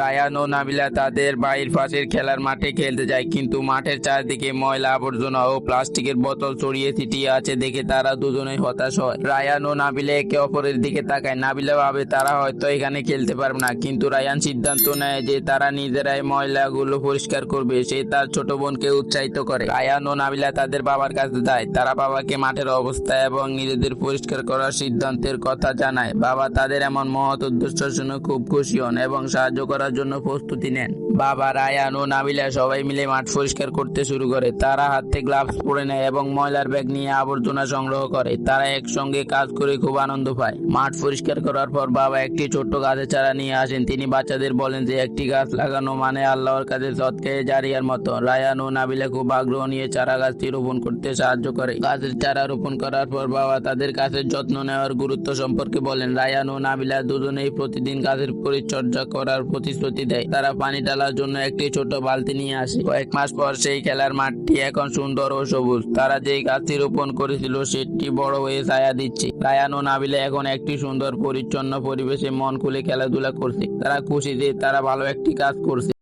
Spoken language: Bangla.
রায়ান ও নাবিলা তাদের বাড়ির পাশের খেলার মাঠে খেলতে যায়, কিন্তু মাঠের চারদিকে ময়লা আবর্জনা ও প্লাস্টিকের বোতল ছড়িয়ে ছিটিয়ে আছে দেখে তারা দুজনেই হতাশ হয়। রায়ান ও নাবিলা একে অপরের দিকে তাকায়। নাবিলা ভাবে, তারা হয়তো এখানে খেলতে পারবে না। কিন্তু রায়ান সিদ্ধান্ত নেয় যে তারা নিজেরাই ময়লাগুলো পরিষ্কার করবে। সে তার ছোট বোনকে উৎসাহিত করে। রায়ান ও নাবিলা তাদের বাবার কাছে যায়। তারা বাবাকে মাঠের অবস্থা এবং নিজেদের পরিষ্কার করার সিদ্ধান্তের কথা জানায়। বাবা তাদের এমন মহৎ উদ্দেশ্য শুনে খুব খুশি হন এবং সাহায্য করার জন্য প্রস্তুতি নেন। বাবা রায়ান ও নাবিলা সবাই মিলে মাঠ পরিষ্কার করতে শুরু করে। তারা হাতে গ্লাভস পরে নেয় এবং ময়লার ব্যাগ নিয়ে আবর্জনা সংগ্রহ করে। তারা একসঙ্গে কাজ করে খুব আনন্দ পায়। মাঠ পরিষ্কার করার পর বাবা একটি ছোট্ট গাছের চারা নিয়ে আসেন। তিনি বাচ্চাদের বলেন যে, একটি গাছ লাগানো মানে আল্লাহর কাছে সৎকে জারিয়ার মতো। রায়ান ও নাবিলা খুব আগ্রহ নিয়ে চারা গাছটি রোপণ করতে সাহায্য করে। গাছের চারা রোপণ করার পর বাবা তাদের গাছের যত্ন নেওয়ার গুরুত্ব সম্পর্কে বলেন। রায়ান ও নাবিলা দুজনেই প্রতিদিন গাছের পরিচর্যা করার প্রতিশ্রুতি দেয়। তারা পানি ঢালার জন্য একটি ছোট বালতি নিয়ে আসে। কয়েক মাস পর সেই খেলার মাঠটি এখন সুন্দর ও সবুজ। তারা যে গাছটি রোপণ করেছিল, সেটি বড় হয়ে ছায়া দিচ্ছে। রায়ান ও নাবিলা এখন একটি সুন্দর, পরিচ্ছন্ন পরিবেশে মন খুলে খেলাধুলা করছে। তারা খুশি যে তারা ভালো একটি কাজ করছে।